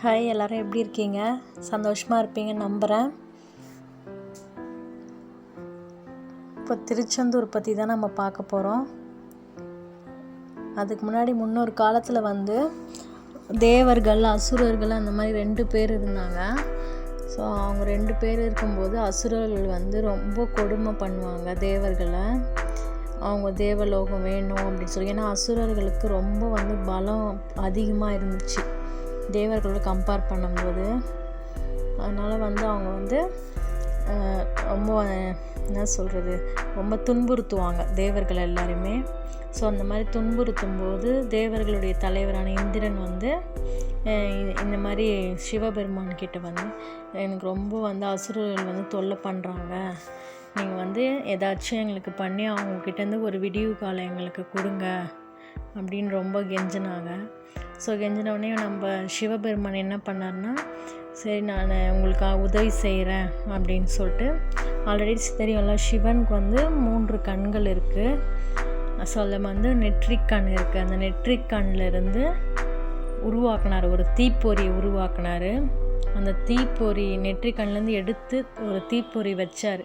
Hi எல்லோரும் எப்படி இருக்கீங்க? சந்தோஷமாக இருப்பீங்கன்னு நம்புகிறேன் இப்போ திருச்செந்தூர் பற்றி தான் நம்ம பார்க்க போகிறோம் அதுக்கு முன்னாடி முன்னொரு காலத்தில் வந்து தேவர்கள் அசுரர்கள் அந்த மாதிரி ரெண்டு பேர் இருந்தாங்க. ஸோ அவங்க ரெண்டு பேர் இருக்கும்போது அசுரர்கள் வந்து ரொம்ப கொடுமை பண்ணுவாங்க தேவர்களை. அவங்க தேவலோகம் வேணும் அப்படின்னு சொல்லி. ஏன்னா அசுரர்களுக்கு ரொம்ப வந்து பலம் அதிகமாக இருந்துச்சு. தேவர்களோட கம்பேர் பண்ணும்போது அதனால் வந்து அவங்க வந்து ரொம்ப என்ன சொல்கிறது ரொம்ப துன்புறுத்துவாங்க தேவர்கள் எல்லாருமே ஸோ அந்த மாதிரி துன்புறுத்தும் போது தேவர்களுடைய தலைவரான இந்திரன் வந்து இந்த மாதிரி சிவபெருமான் கிட்ட வந்து எனக்கு ரொம்ப வந்து அசுரர்கள் வந்து தொல்லை பண்ணுறாங்க நீங்கள் வந்து ஏதாச்சும் எங்களுக்கு பண்ணி அவங்கக்கிட்டேருந்து ஒரு விடிவு காலம் எங்களுக்கு கொடுங்க அப்படின்னு ரொம்ப கெஞ்சினாங்க. ஸோ கெஞ்சினவுடனே நம்ம சிவபெருமான் என்ன பண்ணார்னா சரி நான் உங்களுக்கு உதவி செய்கிறேன் அப்படின்னு சொல்லிட்டு ஆல்ரெடி தெரியும்ல சிவனுக்கு வந்து மூன்று கண்கள் இருக்குது ஸோ அதில் வந்து நெற்றிக் கண் இருக்குது அந்த நெற்றிக் கண்ணிலிருந்து உருவாக்கினார். உருவாக்குனார் ஒரு தீப்பொறி உருவாக்குனார். அந்த தீப்பொறி நெற்றிக்கண்லேருந்து எடுத்து ஒரு தீப்பொறி வச்சார்.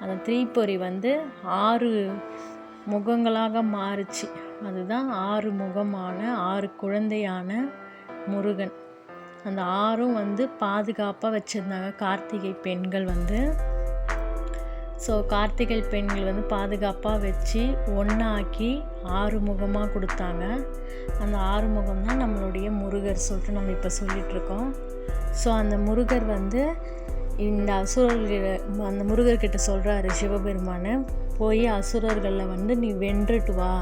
அந்த தீப்பொறி வந்து ஆறு முகங்களாக மாறுச்சு. அதுதான் ஆறு முகமான ஆறு குழந்தையான முருகன். அந்த ஆறும் வந்து பாதுகாப்பாக வச்சுருந்தாங்க. கார்த்திகை பெண்கள் வந்து. ஸோ கார்த்திகை பெண்கள் வந்து பாதுகாப்பாக வச்சு ஒன்றாக்கி ஆறு முகமாக கொடுத்தாங்க. அந்த ஆறு முகம் தான் நம்மளுடைய முருகர் சொல்லிட்டு நம்ம இப்போ சொல்லிகிட்ருக்கோம் ஸோ அந்த முருகர் வந்து இந்த அசுரர்கிட்ட அந்த முருகர்கிட்ட சொல்கிறாரு சிவபெருமான் போய் அசுரர்களில் வந்து நீ வென்றுட்டு வா.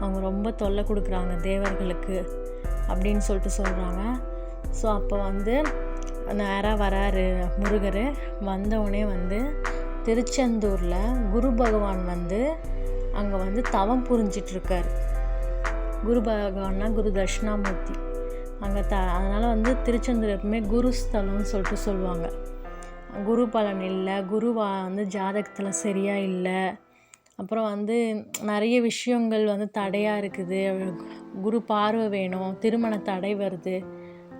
அவங்க ரொம்ப தொல்லை கொடுக்குறாங்க தேவர்களுக்கு அப்படின்னு சொல்லிட்டு சொல்கிறாங்க ஸோ அப்போ வந்து நேராக வராரு முருகர் வந்தவுடனே வந்து திருச்செந்தூரில் குரு பகவான் வந்து அங்கே வந்து தவம் புரிஞ்சிட்ருக்கார். குரு பகவான்னா குரு தட்சிணாமூர்த்தி. அங்கே த அதனால் வந்து திருச்செந்தூர் எப்பவுமே குரு ஸ்தலம்னு சொல்லிட்டு சொல்லுவாங்க. குரு பலன் இல்லை குருவா வந்து ஜாதகத்தில் சரியாக இல்லை அப்புறம் வந்து நிறைய விஷயங்கள் வந்து தடையாக இருக்குது. குரு பார்வை வேணும் திருமண தடை வருது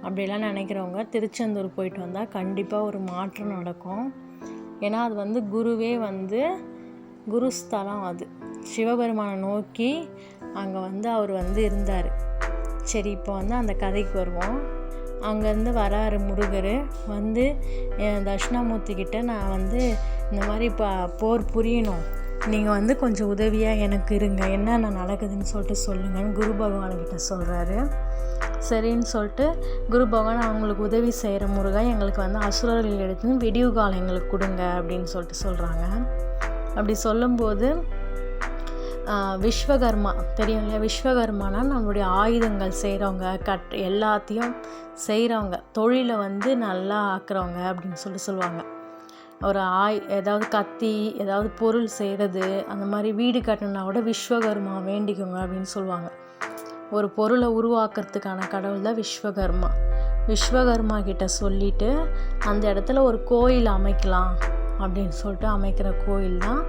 அப்படிலாம் நினைக்கிறவங்க திருச்செந்தூர் போயிட்டு வந்தால் கண்டிப்பாக ஒரு மாற்றம் நடக்கும். ஏன்னா அது வந்து குருவே வந்து குருஸ்தலம் அது. சிவபெருமானை நோக்கி அங்கே வந்து அவர் வந்து இருந்தார். சரி இப்போ வந்து அந்த கதைக்கு வருவோம். அங்கேருந்து வராரு முருகர். வந்து என் தட்சிணாமூர்த்தி கிட்ட நான் வந்து இந்த மாதிரி இப்போ போர் புரியணும். நீங்கள் வந்து கொஞ்சம் உதவியாக எனக்கு இருங்க. என்னென்ன நடக்குதுன்னு சொல்லிட்டு சொல்லுங்கன்னு குரு பகவான்கிட்ட சொல்கிறாரு சரின்னு சொல்லிட்டு குரு பகவான் அவங்களுக்கு உதவி செய்கிற முருகா எங்களுக்கு வந்து அசுரர்கள் எடுத்து விடிவு காலம் எங்களுக்கு கொடுங்க அப்படின்னு சொல்லிட்டு சொல்கிறாங்க அப்படி சொல்லும்போது விஸ்வகர்மா தெரியும் இல்லையா? விஸ்வகர்மானா நம்மளுடைய ஆயுதங்கள் செய்கிறவங்க கட் எல்லாத்தையும் செய்கிறவங்க தொழிலை வந்து நல்லா ஆக்குறவங்க அப்படின்னு சொல்லிட்டு சொல்லுவாங்க. ஒரு ஆய் ஏதாவது கத்தி ஏதாவது பொருள் செய்கிறது அந்த மாதிரி வீடு கட்டணுன்னா கூட விஸ்வகர்மா வேண்டிக்கோங்க அப்படின்னு சொல்லுவாங்க. ஒரு பொருளை உருவாக்குறதுக்கான கடவுள் தான் விஸ்வகர்மா. விஸ்வகர்மா கிட்ட சொல்லிட்டு அந்த இடத்துல ஒரு கோயில் அமைக்கலாம் அப்படின்னு சொல்லிட்டு அமைக்கிற கோயில் தான்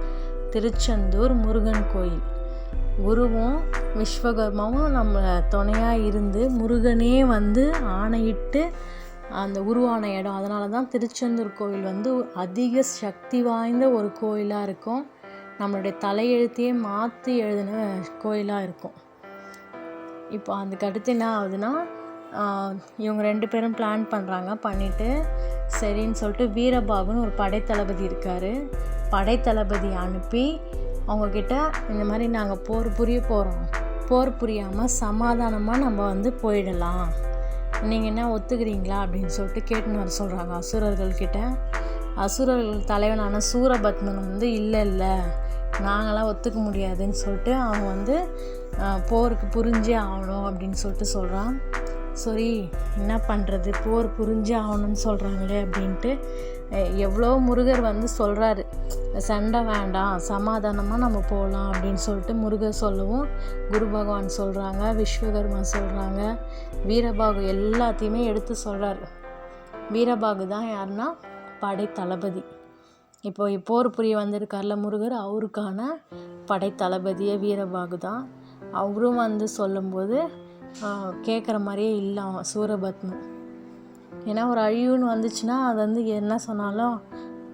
திருச்செந்தூர் முருகன் கோயில். குருவும் விஸ்வகர்மாவும் நம்ம துணையாக இருந்து முருகனே வந்து ஆணையிட்டு அந்த உருவான இடம். அதனால தான் திருச்செந்தூர் கோயில் வந்து அதிக சக்தி வாய்ந்த ஒரு கோயிலாக இருக்கும். நம்மளுடைய தலையெழுத்தையே மாற்றி எழுதின கோயிலாக இருக்கும். இப்போ அதுக்கு அடுத்து என்ன ஆகுதுன்னா இவங்க ரெண்டு பேரும் பிளான் பண்ணுறாங்க பண்ணிவிட்டு சரின்னு சொல்லிட்டு வீரபாகுன்னு ஒரு படைத்தளபதி இருக்கார். படைத்தளபதி அனுப்பி அவங்கக்கிட்ட இந்த மாதிரி நாங்கள் போர் புரிய போகிறோம் போர் புரியாமல் சமாதானமாக நம்ம வந்து போயிடலாம். நீங்கள் என்ன ஒத்துக்கிறீங்களா அப்படின்னு சொல்லிட்டு கேட்டுன்னு வர சொல்கிறாங்க அசுரர்கள்கிட்ட. அசுரர்கள் தலைவனான சூரபத்மன் வந்து இல்லை இல்லை நாங்களாம் ஒத்துக்க முடியாதுன்னு சொல்லிட்டு அவன் வந்து போருக்கு புரிஞ்சே ஆகணும் அப்படின்னு சொல்லிட்டு சொல்கிறான் சரி என்ன பண்ணுறது போர் புரிஞ்சே ஆகணும்னு சொல்கிறாங்களே அப்படின்ட்டு எவ்வளோ முருகர் வந்து சொல்கிறாரு சண்டை வேண்டாம் சமாதானமாக நம்ம போகலாம் அப்படின்னு சொல்லிட்டு முருகர் சொல்லவும் குரு பகவான் சொல்கிறாங்க விஸ்வகர்மா சொல்கிறாங்க வீரபாகு எல்லாத்தையுமே எடுத்து சொல்கிறாரு வீரபாகு தான் யாருன்னா படை தளபதி இப்போ போர் புரிய வந்திருக்கார்ல முருகர் அவருக்கான படை தளபதியே வீரபாகு தான். அவரும் வந்து சொல்லும்போது கேட்குற மாதிரியே இல்லை சூரபத்மன். ஏன்னா ஒரு அழிவுன்னு வந்துச்சுன்னா அது வந்து என்ன சொன்னாலும்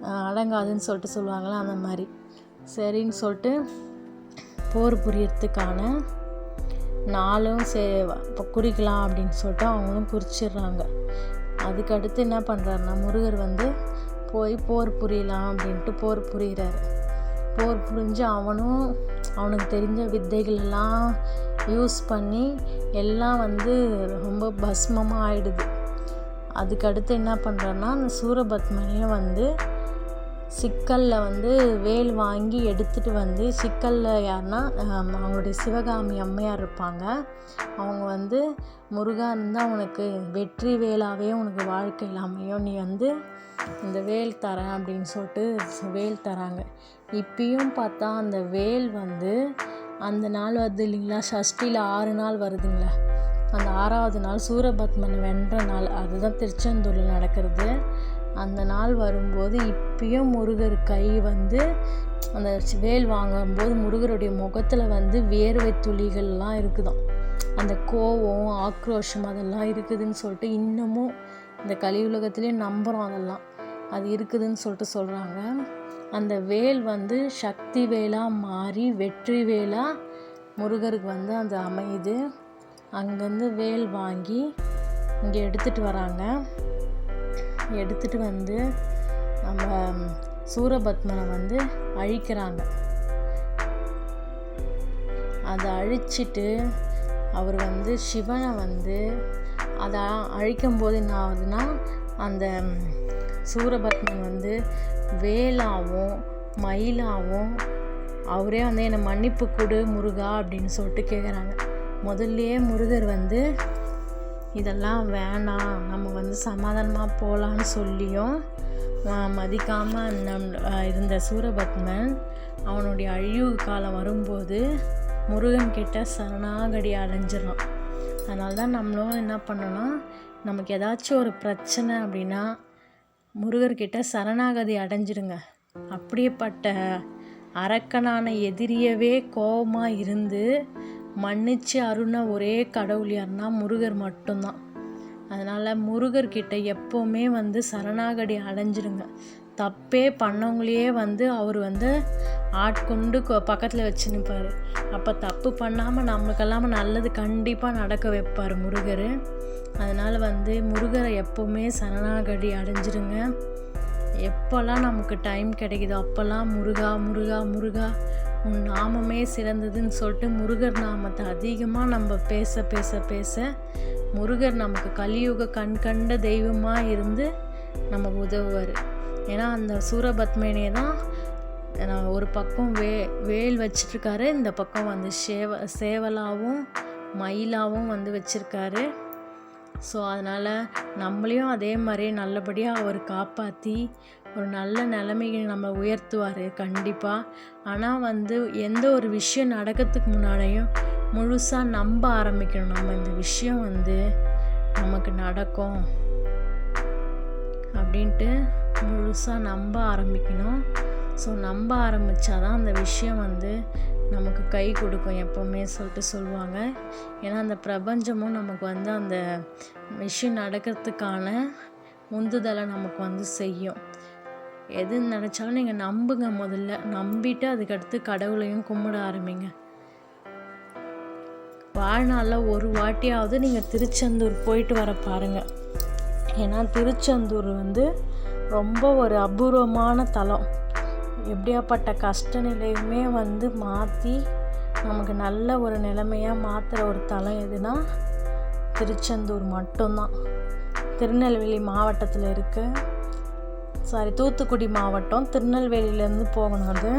அடங்காதுன்னு சொல்லிட்டு சொல்லுவாங்களே அந்த மாதிரி. சரின்னு சொல்லிட்டு போர் புரியறதுக்கான நாளும் சே இப்போ குறிக்கலாம் அப்படின்னு சொல்லிட்டு அவங்களும் குறிச்சிடுறாங்க அதுக்கடுத்து என்ன பண்ணுறாருன்னா முருகர் வந்து போய் போர் புரியலாம் அப்படின்ட்டு போர் புரிகிறாரு போர் புரிஞ்சு அவனும் அவனுக்கு தெரிஞ்ச வித்தைகளெல்லாம் யூஸ் பண்ணி எல்லாம் வந்து ரொம்ப பஸ்மமாக ஆயிடுது. அதுக்கடுத்து என்ன பண்ணுறேன்னா அந்த சூரபத்மனையும் வந்து சிக்கலில் வந்து வேல் வாங்கி எடுத்துகிட்டு வந்து சிக்கலில் யாருன்னா அவங்களுடைய சிவகாமி அம்மையார் இருப்பாங்க. அவங்க வந்து முருகா இருந்தால் உனக்கு வெற்றி வேலாகவே உனக்கு வாழ்க்கையில் அமையும் நீ வந்து இந்த வேல் தரேன் அப்படின்னு சொல்லிட்டு வேல் தராங்க. இப்பயும் பார்த்தா அந்த வேல் வந்து அந்த நாள் வருது இல்லைங்களா? சஷ்டியில் ஆறு நாள் வருதுங்களா. அந்த ஆறாவது நாள் சூரபத்மன் வென்ற நாள் அதுதான் திருச்செந்தூரில் நடக்கிறது. அந்த நாள் வரும்போது இப்பயும் முருகர் கை வந்து அந்த வேல் வாங்கும்போது முருகருடைய முகத்தில் வந்து வேர்வை துளிகள்லாம் இருக்குதாம். அந்த கோவம் ஆக்ரோஷம் அதெல்லாம் இருக்குதுன்னு சொல்லிட்டு இன்னமும் இந்த கலியுலகத்திலே நம்புகிறோம் அதெல்லாம். அது இருக்குதுன்னு சொல்லிட்டு சொல்கிறாங்க அந்த வேல் வந்து சக்தி வேலாக மாறி வெற்றி வேலாக முருகருக்கு வந்து அது அமையுது. அங்கேருந்து வேல் வாங்கி இங்கே எடுத்துகிட்டு வராங்க. எடுத்துகிட்டு வந்து நம்ம சூரபத்மனை வந்து அழிக்கிறாங்க. அதை அழிச்சிட்டு அவர் வந்து சிவனை வந்து அதை அழிக்கும்போது என்ன ஆகுதுன்னா அந்த சூரபத்மன் வந்து வேலாவும் மயிலாவும் அவரே வந்து என்னை மன்னிப்பு கொடு முருகா அப்படின்னு சொல்லிட்டு கேட்குறாங்க முதல்லையே முருகர் வந்து இதெல்லாம் வேணாம். நம்ம வந்து சமாதானமாக போகலான்னு சொல்லியும் மதிக்காமல் நம் இருந்த சூரபத்மன் அவனுடைய அழிவு காலம் வரும்போது முருகன் கிட்ட சரணாகடி அடைஞ்சிடறான். அதனால தான் நம்மளும் என்ன பண்ணணும்? நமக்கு ஏதாச்சும் ஒரு பிரச்சனை அப்படின்னா முருகர்கிட்ட சரணாகதி அடைஞ்சிடுங்க. அப்படியேப்பட்ட அரக்கனான எதிரியவே கோபமாக இருந்து மன்னிச்சு அருண ஒரே கடவுள் யாருன்னா முருகர் மட்டும்தான். அதனால் முருகர்கிட்ட எப்போவுமே வந்து சரணாகடி அடைஞ்சிடுங்க தப்பே பண்ணவங்களையே வந்து அவர் வந்து ஆட்கொண்டு பக்கத்தில் வச்சு நிற்பார் அப்போ தப்பு பண்ணாமல் நம்மளுக்கெல்லாம் நல்லது கண்டிப்பாக நடக்க வைப்பார் முருகர். அதனால் வந்து முருகரை எப்போவுமே சரணாகடி அடைஞ்சிருங்க. எப்போல்லாம் நமக்கு டைம் கிடைக்குதோ அப்போல்லாம் முருகா முருகா முருகா உன் நாமமே சிறந்ததுன்னு சொல்லிட்டு முருகர் நாமத்தை அதிகமாக நம்ம பேச பேச பேச முருகர் நமக்கு கலியுக கண் கண்ட தெய்வமாக இருந்து நமக்கு உதவுவார். ஏன்னா அந்த சூரபத்மேனே தான் ஒரு பக்கம் வே வேல் வச்சிட்ருக்காரு இந்த பக்கம் வந்து சேவ சேவலாகவும் மயிலாகவும் வந்து வச்சுருக்காரு. ஸோ அதனால் நம்மளையும் அதே மாதிரி நல்லபடியாக அவர் காப்பாற்றி ஒரு நல்ல நிலைமைக்கு நம்ம உயர்த்துவார் கண்டிப்பாக ஆனால் வந்து எந்த ஒரு விஷயம் நடக்கிறதுக்கு முன்னாடியும் முழுசாக நம்ப ஆரம்பிக்கணும். நம்ம இந்த விஷயம் வந்து நமக்கு நடக்கும் அப்படின்ட்டு முழுசாக நம்ப ஆரம்பிக்கணும். ஸோ நம்ப ஆரம்பித்தா தான் அந்த விஷயம் வந்து நமக்கு கை கொடுக்கும் எப்போவுமே சொல்லிட்டு சொல்லுவாங்க. ஏன்னா அந்த பிரபஞ்சமும் நமக்கு வந்து அந்த விஷயம் நடக்கிறதுக்கான உந்துதலை நமக்கு வந்து செய்யும். எது நினச்சாலும் நீங்கள் நம்புங்க முதல்ல. நம்பிட்டு அதுக்கடுத்து கடவுளையும் கும்பிட ஆரம்பிங்க. வாழ்நாளில் ஒரு வாட்டியாவது நீங்கள் திருச்செந்தூர் போயிட்டு வர பாருங்கள் ஏன்னா திருச்செந்தூர் வந்து ரொம்ப ஒரு அபூர்வமான தலம். எப்படியாப்பட்ட கஷ்ட நிலையுமே வந்து மாற்றி நமக்கு நல்ல ஒரு நிலைமையாக மாற்றுற ஒரு தலம் எதுனா திருச்செந்தூர் மட்டும்தான். திருநெல்வேலி மாவட்டத்தில் இருக்குது சாரி தூத்துக்குடி மாவட்டம் திருநெல்வேலியிலேருந்து போகணும் அது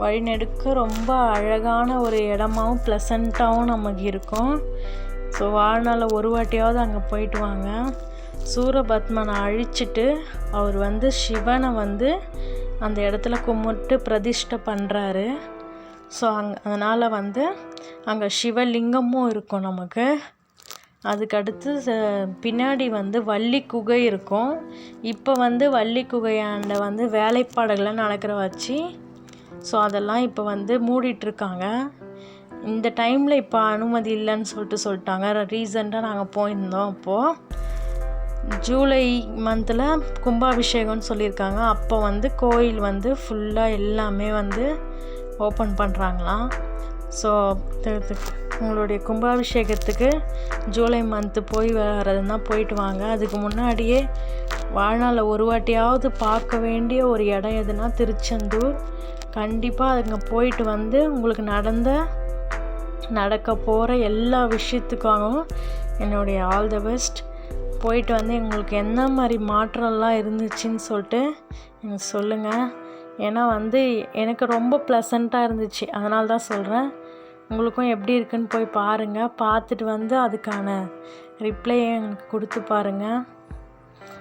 வழிநெடுக்க ரொம்ப அழகான ஒரு இடமாவும் ப்ளசண்ட்டாகவும் நமக்கு இருக்கும். ஸோ வாழ்நாளில் ஒரு வாட்டியாவது அங்கே போயிட்டு வாங்க. சூரபத்மனை அழிச்சிட்டு அவர் வந்து சிவனை வந்து அந்த இடத்துல கும்பிட்டு பிரதிஷ்டை பண்ணுறாரு ஸோ அங் அதனால் வந்து அங்கே சிவலிங்கமும் இருக்கும் நமக்கு. அதுக்கடுத்து ச- பின்னாடி வந்து வள்ளி குகை இருக்கும். இப்போ வந்து வள்ளி குகையாண்ட வந்து வேலைப்பாடுகள்லாம் நடக்கிற வச்சு ஸோ அதெல்லாம் இப்போ வந்து மூடிட்டுருக்காங்க இந்த டைமில் இப்போ அனுமதி இல்லைன்னு சொல்லிட்டு சொல்லிட்டாங்க ரீசெண்டாக நாங்கள் போயிருந்தோம் அப்போது ஜூலை மந்தில் கும்பாபிஷேகம்னு சொல்லியிருக்காங்க. அப்போ வந்து கோயில் வந்து ஃபுல்லாக எல்லாமே வந்து ஓப்பன் பண்ணுறாங்களாம் ஸோ உங்களுடைய கும்பாபிஷேகத்துக்கு ஜூலை மந்த்து போய் வர்றதுன்னா போயிட்டு வாங்க. அதுக்கு முன்னாடியே வாழ்நாளில் ஒரு வாட்டியாவது பார்க்க வேண்டிய ஒரு இடம் எதுனா திருச்செந்தூர். கண்டிப்பாக அதுங்க போயிட்டு வந்து உங்களுக்கு நடந்த நடக்க போகிற எல்லா விஷயத்துக்காகவும் என்னுடைய ஆல் த பெஸ்ட் போயிட்டு வந்து எங்களுக்கு என்ன மாதிரி மாற்றம்லாம் இருந்துச்சுன்னு சொல்லிட்டு எனக்கு சொல்லுங்கள் ஏன்னா வந்து எனக்கு ரொம்ப ப்ளசண்ட்டாக இருந்துச்சு. அதனால தான் சொல்கிறேன் உங்களுக்கும் எப்படி இருக்குன்னு போய் பாருங்கள் பார்த்துட்டு வந்து அதுக்கான ரிப்ளையை எனக்கு கொடுத்து பாருங்கள்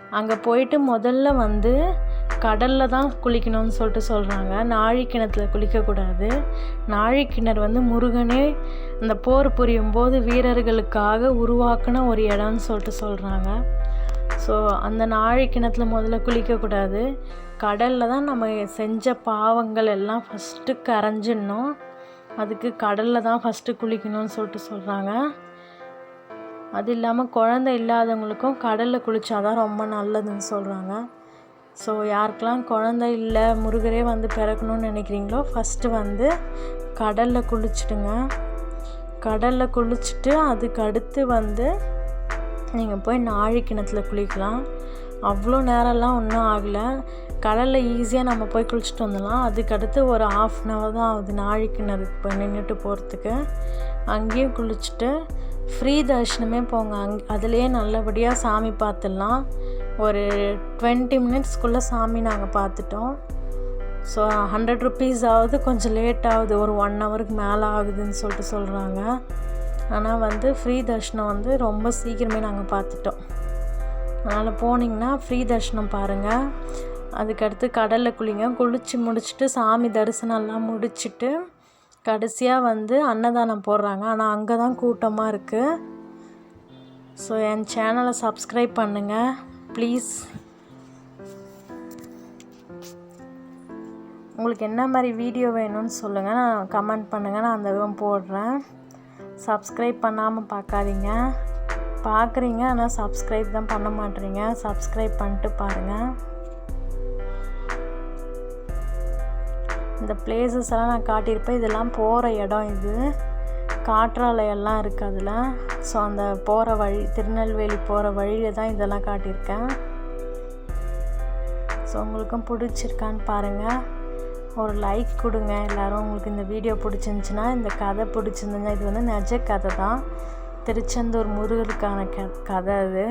அங்கே போயிட்டு முதல்ல வந்து கடலில் தான் குளிக்கணும்னு சொல்லிட்டு சொல்கிறாங்க நாழி கிணத்துல குளிக்கக்கூடாது நாழி கிணறு வந்து முருகனே அந்த போர் புரியும் போது வீரர்களுக்காக உருவாக்கின ஒரு இடம்னு சொல்லிட்டு சொல்கிறாங்க ஸோ அந்த நாழி கிணத்துல முதல்ல குளிக்கக்கூடாது கடலில் தான் நம்ம செஞ்ச பாவங்கள் எல்லாம் ஃபஸ்ட்டு கரைஞ்சிடணும். அதுக்கு கடலில் தான் ஃபஸ்ட்டு குளிக்கணும்னு சொல்லிட்டு சொல்கிறாங்க அது இல்லாமல் குழந்தை இல்லாதவங்களுக்கும் கடலில் குளித்தா தான் ரொம்ப நல்லதுன்னு சொல்கிறாங்க ஸோ யாருக்கெல்லாம் குழந்த இல்லை முருகரே வந்து பிறக்கணும்னு நினைக்கிறீங்களோ ஃபஸ்ட்டு வந்து கடலில் குளிச்சுடுங்க. கடலில் குளிச்சுட்டு அதுக்கு அடுத்து வந்து நீங்கள் போய் நாழி கிணத்துல குளிக்கலாம். அவ்வளோ நேரம்லாம் ஒன்றும் ஆகலை. கடலில் ஈஸியாக நம்ம போய் குளிச்சுட்டு வந்துடலாம். அதுக்கடுத்து ஒரு ஆஃப் அன் ஹவர் தான் ஆகுது நாழி கிணறு இப்போ நின்றுட்டு போகிறதுக்கு அங்கேயும் குளிச்சுட்டு ஃப்ரீ தர்ஷனமே போங்க. அங் அதுலேயே நல்லபடியாக சாமி பார்த்துடலாம். ஒரு டுவெண்ட்டி மினிட்ஸ்க்குள்ளே சாமி நாங்கள் பார்த்துட்டோம். ஸோ ஹண்ட்ரட் ருப்பீஸ் ஆகுது. கொஞ்சம் லேட் ஆகுது. ஒரு ஒன் ஹவருக்கு மேலே ஆகுதுன்னு சொல்லிட்டு சொல்கிறாங்க ஆனால் வந்து ஃப்ரீ தர்ஷனம் வந்து ரொம்ப சீக்கிரமே நாங்கள் பார்த்துட்டோம். அதனால் போனீங்கன்னா ஃப்ரீ தர்ஷனம் பாருங்கள் அதுக்கடுத்து கடலில் குளிங்க. குளித்து முடிச்சுட்டு சாமி தரிசனம்லாம் முடிச்சுட்டு கடைசியாக வந்து அன்னதானம் போடுறாங்க. ஆனால் அங்கே தான் கூட்டமாக இருக்குது ஸோ என் சேனலை சப்ஸ்கிரைப் பண்ணுங்கள் ப்ளீஸ் உங்களுக்கு என்ன மாதிரி வீடியோ வேணும்னு சொல்லுங்கள் நான் கமெண்ட் பண்ணுங்கள் நான் அந்த விதம் போடுறேன். சப்ஸ்கிரைப் பண்ணாமல் பார்க்காதீங்க. பார்க்குறீங்க ஆனால் சப்ஸ்கிரைப் தான் பண்ண மாட்டேறீங்க சப்ஸ்கிரைப் பண்ணிட்டு பாருங்கள் இந்த பிளேசஸ் எல்லாம் நான் காட்டியிருப்பேன். இதெல்லாம் போகிற இடம் இது. காற்றாலையெல்லாம் இருக்குது அதில். ஸோ அந்த போகிற வழி திருநெல்வேலி போகிற வழியில் தான் இதெல்லாம் காட்டியிருக்கேன். ஸோ உங்களுக்கும் பிடிச்சிருக்கான்னு பாருங்கள் ஒரு லைக் கொடுங்க. எல்லோரும் உங்களுக்கு இந்த வீடியோ பிடிச்சிருந்துச்சின்னா இந்த கதை பிடிச்சிருந்துன்னா இது வந்து நிஜ கதை தான். திருச்செந்தூர் முருகருக்கான க கதை அது.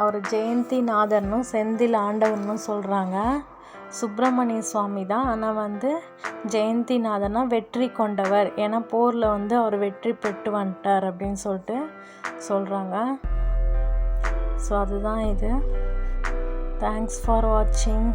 அவர் ஜெயந்தி நாதர்னும் செந்தில் ஆண்டவர்னும் சொல்கிறாங்க சுப்பிரமணிய சுவாமி தான். ஆனால் வந்து ஜெயந்திநாதனா வெற்றி கொண்டவர். ஏன்னா போரில் வந்து அவர் வெற்றி பெற்று வந்துட்டார் அப்படின்னு சொல்லிட்டு சொல்கிறாங்க ஸோ அதுதான் இது. தேங்க்ஸ் ஃபார் வாட்சிங்